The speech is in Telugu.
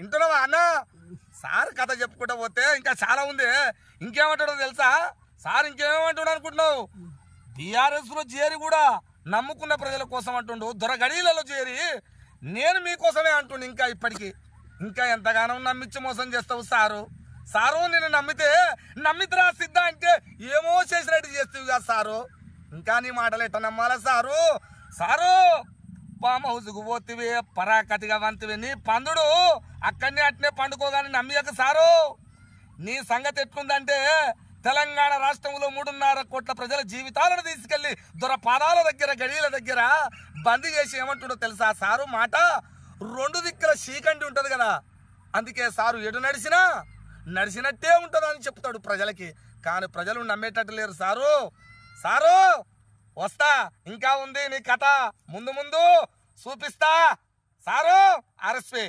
వింటున్నావా అన్న? సార్ కథ చెప్పుకుంటా పోతే ఇంకా చాలా ఉంది. ఇంకేమంటాడో తెలుసా? సార్ ఇంకేమంటాడు అనుకుంటున్నావు? టీఆర్ఎస్లో చేరి కూడా నమ్ముకున్న ప్రజల కోసం అంటుండు. దొరగడీలలో చేరి నేను మీకోసమే అంటుండు ఇంకా ఇప్పటికి. ఇంకా ఎంతగానో నమ్మించి మోసం చేస్తావు సారు. సారు నేను నమ్మితే నమ్మితరా సిద్ధ అంటే ఏమో చేసినట్టు చేస్తావు కదా సారు. ఇంకా నీ మాటలు ఎట్ట నమ్మాలా సారు? సారు! ఫామ్ హౌస్కు పోతివి పరాకతిగా వంతివి. నీ పందుడు అక్కడనే అట్నే పండుకోగానే నమ్మియక సారు. నీ సంగతి ఎట్లుందంటే తెలంగాణ రాష్ట్రంలో మూడున్నర కోట్ల ప్రజల జీవితాలను తీసుకెళ్ళి దొర పాదాల దగ్గర గడియల దగ్గర బందీ చేసి ఏమంటుండో తెలుసా సారు? మాట రెండు దిక్కుల చీకండి ఉంటుంది కదా. అందుకే సారు ఎటు నడిచినా నడిచినట్టే ఉంటుందని అని చెప్తాడు ప్రజలకి. కానీ ప్రజలు నమ్మేటట్టు లేరు సారు. సారు వస్తా. ఇంకా ఉంది నీ కథ. ముందు ముందు చూపిస్తా. Sir RSP